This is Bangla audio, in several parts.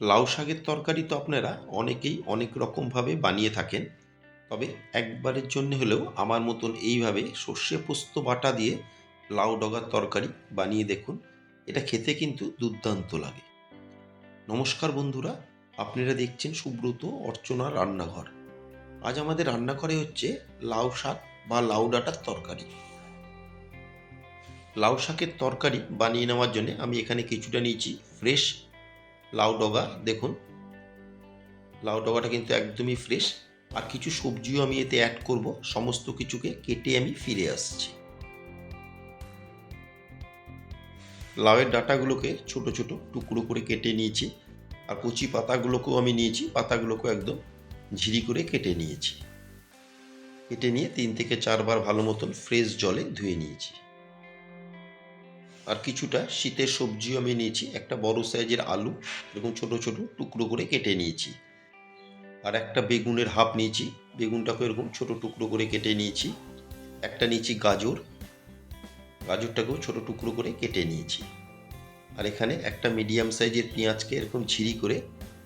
লাউ শাকের তরকারি তো আপনারা অনেকেই অনেক রকমভাবে বানিয়ে থাকেন। তবে একবারের জন্য হলেও আমার মতন এইভাবে সর্ষে পোস্ত বাটা দিয়ে লাউ ডগার তরকারি বানিয়ে দেখুন, এটা খেতে কিন্তু দুর্দান্ত লাগে। নমস্কার বন্ধুরা, আপনারা দেখছেন সুব্রত অর্চনা রান্নাঘর। আজ আমাদের রান্নাঘরে হচ্ছে লাউ শাক বা লাউ ডাঁটার তরকারি। লাউ শাকের তরকারি বানিয়ে নেওয়ার জন্য আমি এখানে কিছুটা নিয়েছি ফ্রেশ লাউ ডগা দেখুন। লাউ ডগাটা কিন্তু একদমই ফ্রেশ আর কিছু সবজিও আমি এতে অ্যাড করব। সমস্ত কিছুকে কেটে আমি ফিরে আসছি। লাউয়ের ডাঁটাগুলোকে ছোট ছোট টুকরো করে কেটে নিয়েছি। আর কচি পাতাগুলোকেও আমি নিয়েছি। পাতাগুলোকেও একদম ঝিরি করে কেটে নিয়েছি। কেটে নিয়ে তিন থেকে চারবার ভালো মতন ফ্রেশ জলে ধুয়ে নিয়েছি। আর কিছুটা শীতের সবজিও আমি নিয়েছি। একটা বড় সাইজের আলু, এরকম ছোট ছোট টুকরো করে কেটে নিয়েছি। আর একটা বেগুনের হাফ নিয়েছি। বেগুনটাকে এরকম ছোট টুকরো করে কেটে নিয়েছি। একটা নিয়েছি গাজর। গাজরটাকেও ছোট টুকরো করে কেটে নিয়েছি। আর এখানে একটা মিডিয়াম সাইজের পেঁয়াজকে এরকম ছিঁড়ি করে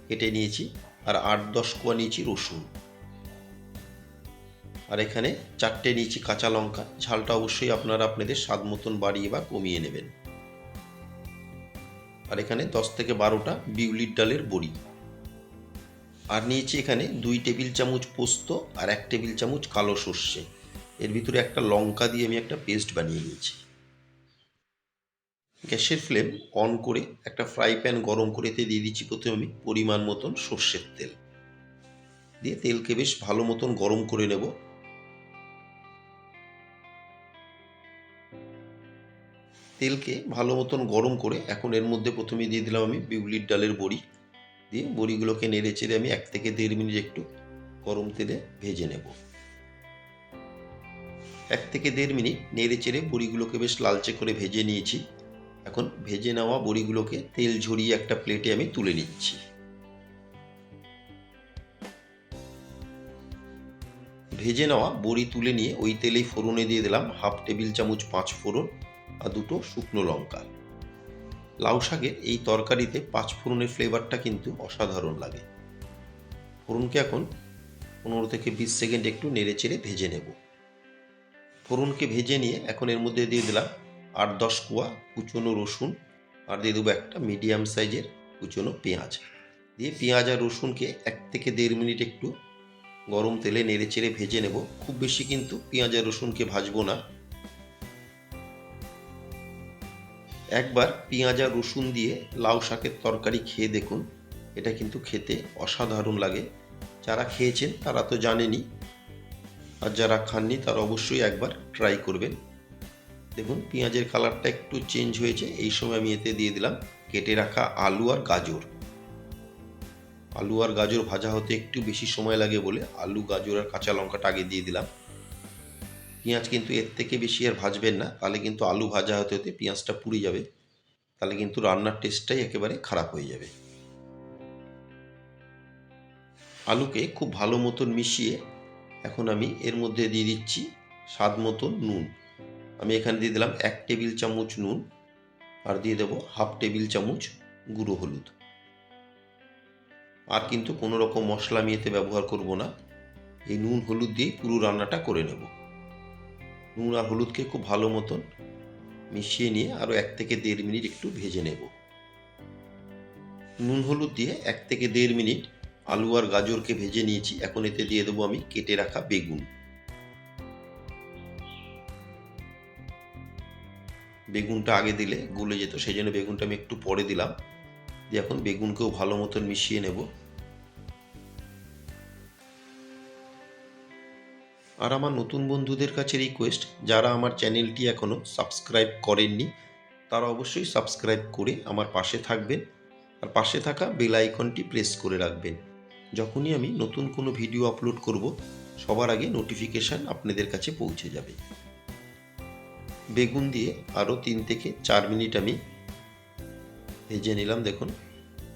কেটে নিয়েছি। আর আট দশ কোয়া নিয়েছি রসুন। আর এখানে চারটে নিয়েছি কাঁচা লঙ্কা। ঝালটা অবশ্যই আপনারা আপনাদের স্বাদ মতন বাড়িয়ে বা কমিয়ে নেবেন। আর এখানে দশ থেকে বারোটা বিউলির ডালের বড়ি। আর নিয়েছি এখানে দুই টেবিল চামচ পোস্ত আর এক টেবিল চামচ কালো সর্ষে। এর ভিতরে একটা লঙ্কা দিয়ে আমি একটা পেস্ট বানিয়ে নিয়েছি। গ্যাসের ফ্লেম অন করে একটা ফ্রাই প্যান গরম করে এতে দিয়ে দিচ্ছি প্রথমে আমি পরিমাণ মতন সর্ষের তেল। দিয়ে তেলকে বেশ ভালো মতন গরম করে নেব। তেলকে ভালো মতন গরম করে এখন এর মধ্যে প্রথমে দিয়ে দিলাম আমি বিউলির ডালের বড়ি। দিয়ে বড়িগুলোকে নেড়ে চেড়ে আমি এক থেকে দেড় মিনিট একটু গরম তেলে ভেজে নেব। এক থেকে দেড় মিনিট নেড়ে চেড়ে বড়িগুলোকে বেশ লালচে করে ভেজে নিয়েছি। এখন ভেজে নেওয়া বড়িগুলোকে তেল ঝরিয়ে একটা প্লেটে আমি তুলে নিচ্ছি। ভেজে নেওয়া বড়ি তুলে নিয়ে ওই তেলেই ফোড়নে দিয়ে দিলাম হাফ টেবিল চামচ পাঁচ ফোড়ন। আর দুটো শুকনো লঙ্কা। লাউ শাকের এই তরকারিতে পাঁচ ফোড়নের ফ্লেভারটা কিন্তু অসাধারণ লাগে। ফোড়নকে এখন পনেরো থেকে বিশ সেকেন্ড একটু নেড়ে চেড়ে ভেজে নেব। ফোড়নকে ভেজে নিয়ে এখন এর মধ্যে দিয়ে দিলাম আট দশ কুয়া কুচনো রসুন আর দিয়ে দেবো একটা মিডিয়াম সাইজের কুচনো পেঁয়াজ। দিয়ে পেঁয়াজ আর রসুনকে এক থেকে দেড় মিনিট একটু গরম তেলে নেড়ে চেড়ে ভেজে নেব। খুব বেশি কিন্তু পেঁয়াজ আর রসুনকে ভাজবো না। একবার পেঁয়াজ আর রসুন দিয়ে লাউ শাকের তরকারি খেয়ে দেখুন। এটা কিন্তু খেতে অসাধারণ লাগে। যারা খেয়েছেন তারা তো জানেনি আর যারা খাননি তারা অবশ্যই একবার ট্রাই করবেন। দেখুন, পেঁয়াজের কালারটা একটু চেঞ্জ হয়েছে। এই সময় আমি এতে দিয়ে দিলাম কেটে রাখা আলু আর গাজর। আলু আর গাজর ভাজা হতে একটু বেশি সময় লাগে বলে আলু, গাজর আর কাঁচা লঙ্কাটা আগে দিয়ে দিলাম। পেঁয়াজ কিন্তু এর থেকে বেশি আর ভাজবেন না। তাহলে কিন্তু আলু ভাজা হতে হতে পেঁয়াজটা পুড়ে যাবে। তাহলে কিন্তু রান্নার টেস্টটাই একেবারে খারাপ হয়ে যাবে। আলুকে খুব ভালো মতন মিশিয়ে এখন আমি এর মধ্যে দিয়ে দিচ্ছি স্বাদ মতন নুন। আমি এখানে দিয়ে দিলাম এক টেবিল চামচ নুন আর দিয়ে দেবো হাফ টেবিল চামচ গুঁড়ো হলুদ। আর কিন্তু কোনো রকম মশলা আমি এতে ব্যবহার করব না। এই নুন হলুদ দিয়েই পুরো রান্নাটা করে নেব। নুন আর হলুদকে খুব ভালো মতন মিশিয়ে নিয়ে আরও এক থেকে দেড় মিনিট একটু ভেজে নেব। নুন হলুদ দিয়ে এক থেকে দেড় মিনিট আলু আর গাজরকে ভেজে নিয়েছি। এখন এতে দিয়ে দেবো আমি কেটে রাখা বেগুন। বেগুনটা আগে দিলে গলে যেত, সেই জন্য বেগুনটা আমি একটু পরে দিলাম। দিয়ে এখন বেগুনকেও ভালো মতন মিশিয়ে নেব। আর আমার নতুন বন্ধুদের কাছে রিকোয়েস্ট যারা আমার চ্যানেলটি এখনও সাবস্ক্রাইব করেননি, তারা অবশ্যই সাবস্ক্রাইব করে আমার পাশে থাকবেন আর পাশে থাকা বেল আইকনটি প্রেস করে রাখবেন। যখনই আমি নতুন কোনো ভিডিও আপলোড করব, সবার আগে নোটিফিকেশান আপনাদের কাছে পৌঁছে যাবে। বেগুন দিয়ে আরও তিন থেকে চার মিনিট আমি ভেজে নিলাম, দেখুন।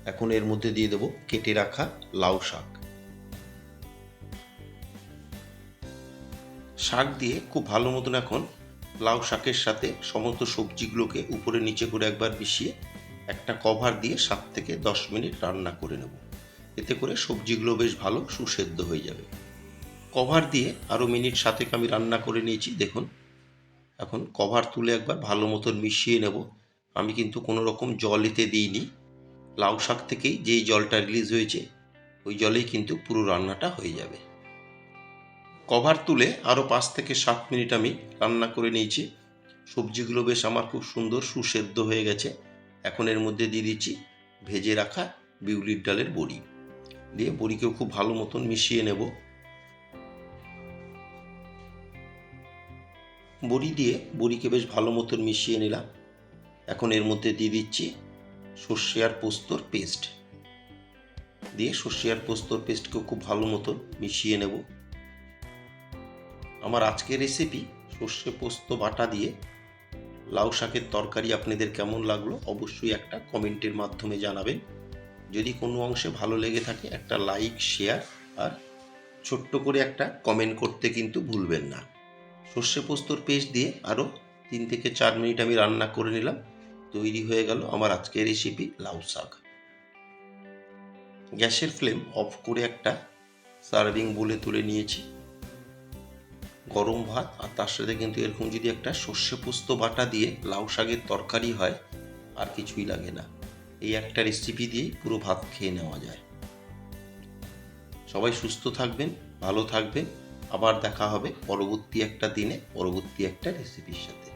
এখন এর মধ্যে দিয়ে দেবো কেটে রাখা লাউ শাক। শাক দিয়ে খুব ভালো মতন এখন লাউ শাকের সাথে সমস্ত সবজিগুলোকে উপরে নিচে করে একবার মিশিয়ে একটা কভার দিয়ে সাত থেকে দশ মিনিট রান্না করে নেব। এতে করে সবজিগুলো বেশ ভালো সুসেদ্ধ হয়ে যাবে। কভার দিয়ে আরও মিনিট সাতেক আমি রান্না করে নিয়েছি, দেখুন। এখন কভার তুলে একবার ভালো মতন মিশিয়ে নেব। আমি কিন্তু কোনো রকম জল এতে দিইনি। লাউ শাক থেকেই যেই জলটা রিলিজ হয়েছে, ওই জলেই কিন্তু পুরো রান্নাটা হয়ে যাবে। কভার তুলে আরও পাঁচ থেকে সাত মিনিট আমি রান্না করে নিয়েছি। সবজিগুলো বেশ আমার খুব সুন্দর সুসেদ্ধ হয়ে গেছে। এখন এর মধ্যে দিয়ে দিচ্ছি ভেজে রাখা বিউলির ডালের বড়ি। দিয়ে বড়িকেও খুব ভালো মতন মিশিয়ে নেব। বড়ি দিয়ে বড়িকে বেশ ভালো মতন মিশিয়ে নিলাম। এখন এর মধ্যে দিয়ে দিচ্ছি সর্ষে আর পোস্তর পেস্ট। দিয়ে সর্ষে আর পোস্তর পেস্টকেও খুব ভালো মতন মিশিয়ে নেব। আমার আজকের রেসিপি সর্ষে পোস্ত বাটা দিয়ে লাউ শাকের তরকারি আপনাদের কেমন লাগল অবশ্যই একটা কমেন্টের মাধ্যমে জানাবেন। যদি কোনো অংশে ভালো লেগে থাকে, একটা লাইক শেয়ার আর ছোট্ট করে একটা কমেন্ট করতে কিন্তু ভুলবেন না। সর্ষে পোস্তর পেস্ট দিয়ে আরও তিন থেকে চার মিনিট আমি রান্না করে নিলাম, তৈরি হয়ে গেল আমার আজকের রেসিপি লাউ শাক। গ্যাসের ফ্লেম অফ করে একটা সার্ভিং বলে তুলে নিয়েছি। গরম ভাত আর তার সাথে কিন্তু এরকম যদি একটা সর্ষে পোস্ত বাটা দিয়ে লাউ শাকের তরকারি হয়, আর কিছুই লাগে না। এই একটা রেসিপি দিয়েই পুরো ভাত খেয়ে নেওয়া যায়। সবাই সুস্থ থাকবেন, ভালো থাকবেন। আবার দেখা হবে পরবর্তী একটা দিনে, পরবর্তী একটা রেসিপির সাথে।